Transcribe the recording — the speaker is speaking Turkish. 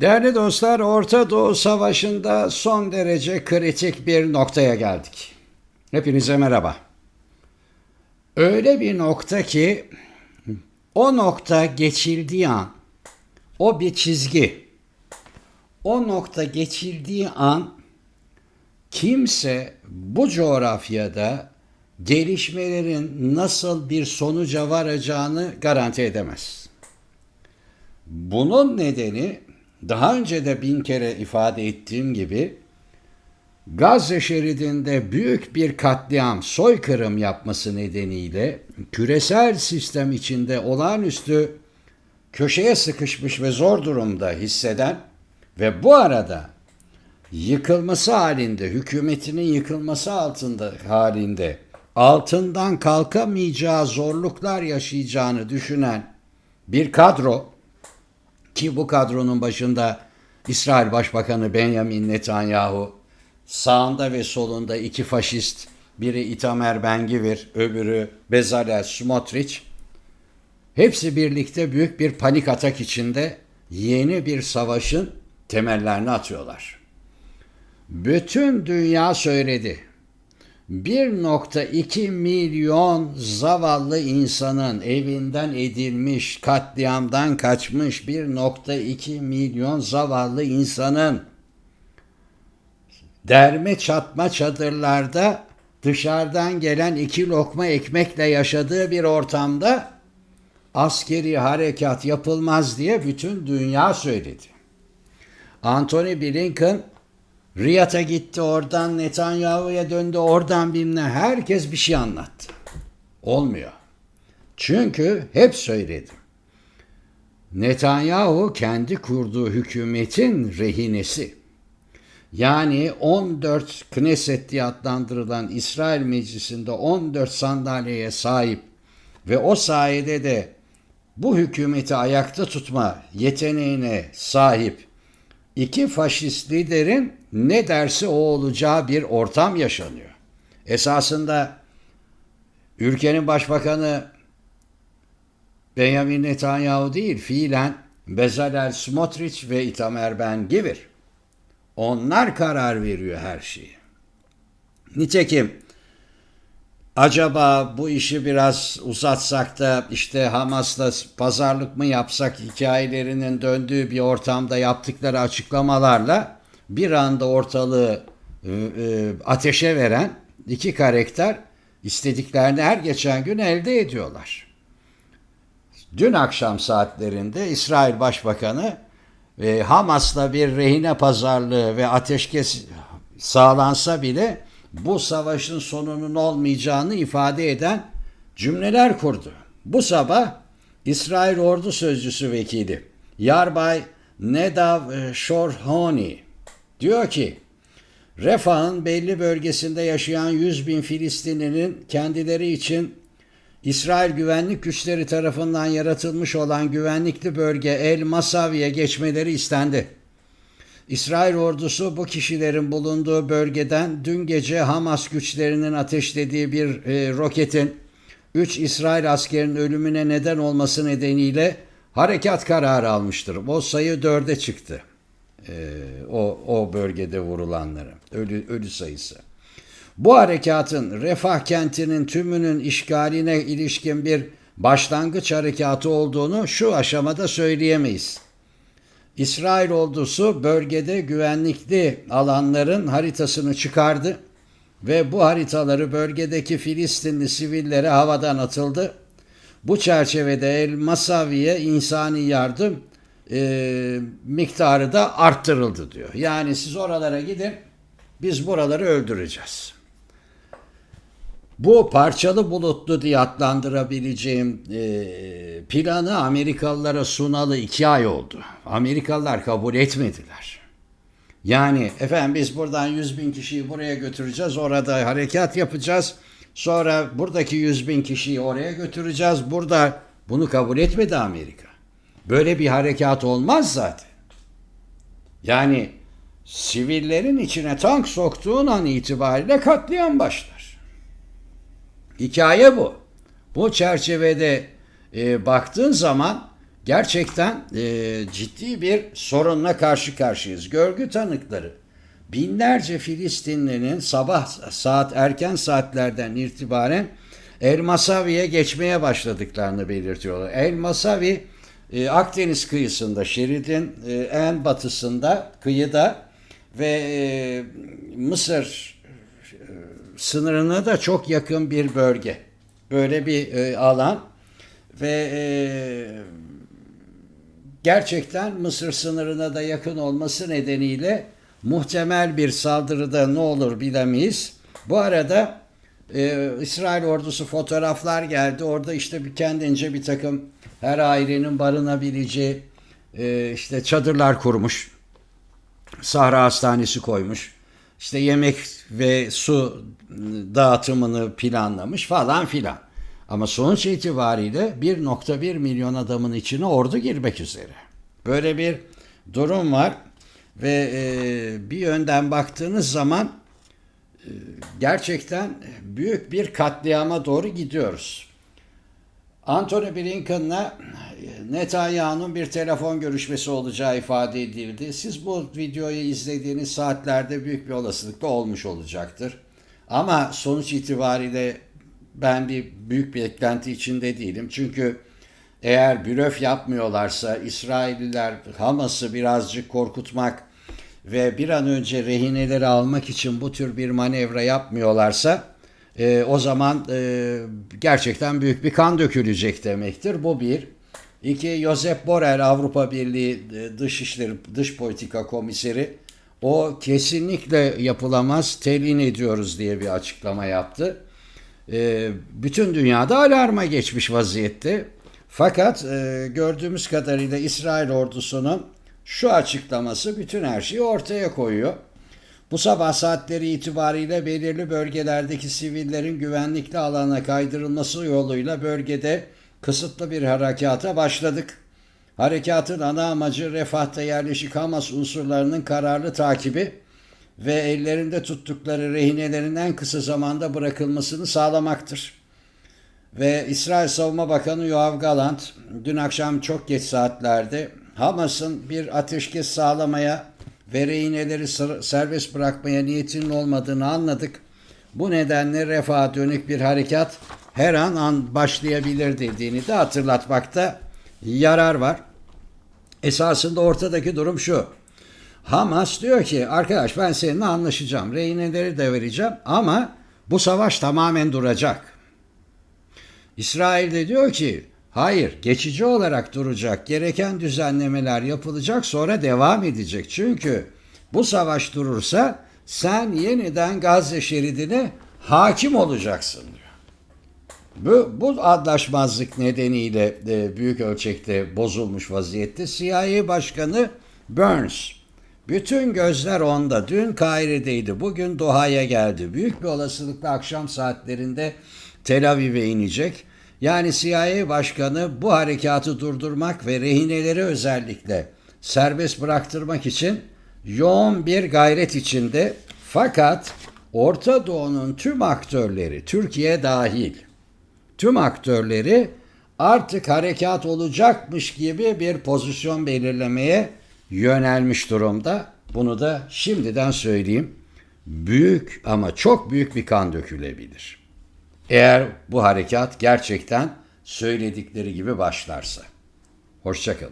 Değerli dostlar, Orta Doğu Savaşı'nda son derece kritik bir noktaya geldik. Hepinize merhaba. Öyle bir nokta ki o nokta geçildiği an, o bir çizgi. O nokta geçildiği an kimse bu coğrafyada gelişmelerin nasıl bir sonuca varacağını garanti edemez. Bunun nedeni daha önce de bin kere ifade ettiğim gibi Gazze şeridinde büyük bir katliam, soykırım yapması nedeniyle küresel sistem içinde olağanüstü köşeye sıkışmış ve zor durumda hisseden ve bu arada yıkılması halinde, hükümetinin yıkılması altında halinde altından kalkamayacağı zorluklar yaşayacağını düşünen bir kadro ki bu kadronun başında İsrail Başbakanı Benjamin Netanyahu, sağında ve solunda iki faşist, biri Itamar Ben-Gvir, öbürü Bezalel Smotrich, hepsi birlikte büyük bir panik atak içinde yeni bir savaşın temellerini atıyorlar. Bütün dünya söyledi. 1.2 milyon zavallı insanın evinden edilmiş, katliamdan kaçmış 1.2 milyon zavallı insanın derme çatma çadırlarda dışarıdan gelen iki lokma ekmekle yaşadığı bir ortamda askeri harekat yapılmaz diye bütün dünya söyledi. Anthony Blinken Riyad'a gitti oradan Netanyahu'ya döndü oradan bilmem herkes bir şey anlattı. Olmuyor. Çünkü hep söyledim. Netanyahu kendi kurduğu hükümetin rehinesi. Yani 14 Knesset diye adlandırılan İsrail Meclisi'nde 14 sandalyeye sahip ve o sayede de bu hükümeti ayakta tutma yeteneğine sahip iki faşist liderin ne derse o olacağı bir ortam yaşanıyor. Esasında ülkenin başbakanı Benjamin Netanyahu değil, fiilen Bezalel Smotrich ve Itamar Ben-Gvir. Onlar karar veriyor her şeyi. Nitekim acaba bu işi biraz uzatsak da işte Hamas'la pazarlık mı yapsak hikayelerinin döndüğü bir ortamda yaptıkları açıklamalarla bir anda ortalığı e, e, ateşe veren iki karakter istediklerini her geçen gün elde ediyorlar. Dün akşam saatlerinde İsrail Başbakanı e, Hamas'la bir rehine pazarlığı ve ateşkes sağlansa bile bu savaşın sonunun olmayacağını ifade eden cümleler kurdu. Bu sabah İsrail Ordu Sözcüsü Vekili Yarbay Nedav Shorhoni diyor ki Refah'ın belli bölgesinde yaşayan 100 bin Filistinlinin kendileri için İsrail güvenlik güçleri tarafından yaratılmış olan güvenlikli bölge El Masavi'ye geçmeleri istendi. İsrail ordusu bu kişilerin bulunduğu bölgeden dün gece Hamas güçlerinin ateşlediği bir e, roketin 3 İsrail askerinin ölümüne neden olması nedeniyle harekat kararı almıştır. O sayı 4'e çıktı. E, o, o bölgede vurulanların ölü, ölü sayısı. Bu harekatın Refah kentinin tümünün işgaline ilişkin bir başlangıç harekatı olduğunu şu aşamada söyleyemeyiz. İsrail ordusu bölgede güvenlikli alanların haritasını çıkardı ve bu haritaları bölgedeki Filistinli sivillere havadan atıldı. Bu çerçevede El Masavi'ye insani yardım e, miktarı da arttırıldı diyor. Yani siz oralara gidin biz buraları öldüreceğiz. Bu parçalı bulutlu diye adlandırabileceğim e, planı Amerikalılara sunalı iki ay oldu. Amerikalılar kabul etmediler. Yani efendim biz buradan 100 bin kişiyi buraya götüreceğiz, orada harekat yapacağız. Sonra buradaki 100 bin kişiyi oraya götüreceğiz. Burada bunu kabul etmedi Amerika. Böyle bir harekat olmaz zaten. Yani sivillerin içine tank soktuğun an itibariyle katliam başlar. Hikaye bu. Bu çerçevede e, baktığın zaman gerçekten e, ciddi bir sorunla karşı karşıyayız. Görgü tanıkları binlerce Filistinlinin sabah saat erken saatlerden itibaren El Masavi'ye geçmeye başladıklarını belirtiyorlar. El Masavi e, Akdeniz kıyısında, şeridin e, en batısında, kıyıda ve e, Mısır sınırına da çok yakın bir bölge. Böyle bir e, alan ve e, gerçekten Mısır sınırına da yakın olması nedeniyle muhtemel bir saldırıda ne olur bilemeyiz. Bu arada e, İsrail ordusu fotoğraflar geldi. Orada işte bir kendince bir takım her ailenin barınabileceği e, işte çadırlar kurmuş. Sahra hastanesi koymuş. İşte yemek ve su dağıtımını planlamış falan filan. Ama sonuç itibariyle 1.1 milyon adamın içine ordu girmek üzere. Böyle bir durum var ve e, bir yönden baktığınız zaman e, gerçekten büyük bir katliama doğru gidiyoruz. Anthony Blinken'la Netanyahu'nun bir telefon görüşmesi olacağı ifade edildi. Siz bu videoyu izlediğiniz saatlerde büyük bir olasılıkla olmuş olacaktır. Ama sonuç itibariyle ben bir büyük bir eklenti içinde değilim. Çünkü eğer blöf yapmıyorlarsa İsrailliler Hamas'ı birazcık korkutmak ve bir an önce rehineleri almak için bu tür bir manevra yapmıyorlarsa e, o zaman e, gerçekten büyük bir kan dökülecek demektir. Bu bir. İki, Josep Borrell Avrupa Birliği e, Dışişleri Dış Politika Komiseri o kesinlikle yapılamaz telin ediyoruz diye bir açıklama yaptı. E, bütün dünyada alarma geçmiş vaziyette. Fakat e, gördüğümüz kadarıyla İsrail ordusunun şu açıklaması bütün her şeyi ortaya koyuyor. Bu sabah saatleri itibariyle belirli bölgelerdeki sivillerin güvenlikli alana kaydırılması yoluyla bölgede kısıtlı bir harekata başladık. Harekatın ana amacı refahta yerleşik Hamas unsurlarının kararlı takibi ve ellerinde tuttukları rehinelerin en kısa zamanda bırakılmasını sağlamaktır. Ve İsrail Savunma Bakanı Yoav Galant dün akşam çok geç saatlerde Hamas'ın bir ateşkes sağlamaya ve rehineleri serbest bırakmaya niyetinin olmadığını anladık. Bu nedenle refaha dönük bir harekat her an, an başlayabilir dediğini de hatırlatmakta yarar var. Esasında ortadaki durum şu. Hamas diyor ki arkadaş ben seninle anlaşacağım. Rehineleri de vereceğim ama bu savaş tamamen duracak. İsrail de diyor ki hayır geçici olarak duracak. Gereken düzenlemeler yapılacak sonra devam edecek. Çünkü bu savaş durursa sen yeniden Gazze şeridine hakim olacaksın diyor. Bu, bu anlaşmazlık nedeniyle de büyük ölçekte bozulmuş vaziyette CIA Başkanı Burns. Bütün gözler onda. Dün Kahire'deydi. Bugün Doha'ya geldi. Büyük bir olasılıkla akşam saatlerinde Tel Aviv'e inecek. Yani CIA Başkanı bu harekatı durdurmak ve rehineleri özellikle serbest bıraktırmak için yoğun bir gayret içinde. Fakat Orta Doğu'nun tüm aktörleri, Türkiye dahil, tüm aktörleri artık harekat olacakmış gibi bir pozisyon belirlemeye yönelmiş durumda. Bunu da şimdiden söyleyeyim. Büyük ama çok büyük bir kan dökülebilir. Eğer bu harekat gerçekten söyledikleri gibi başlarsa. Hoşçakalın.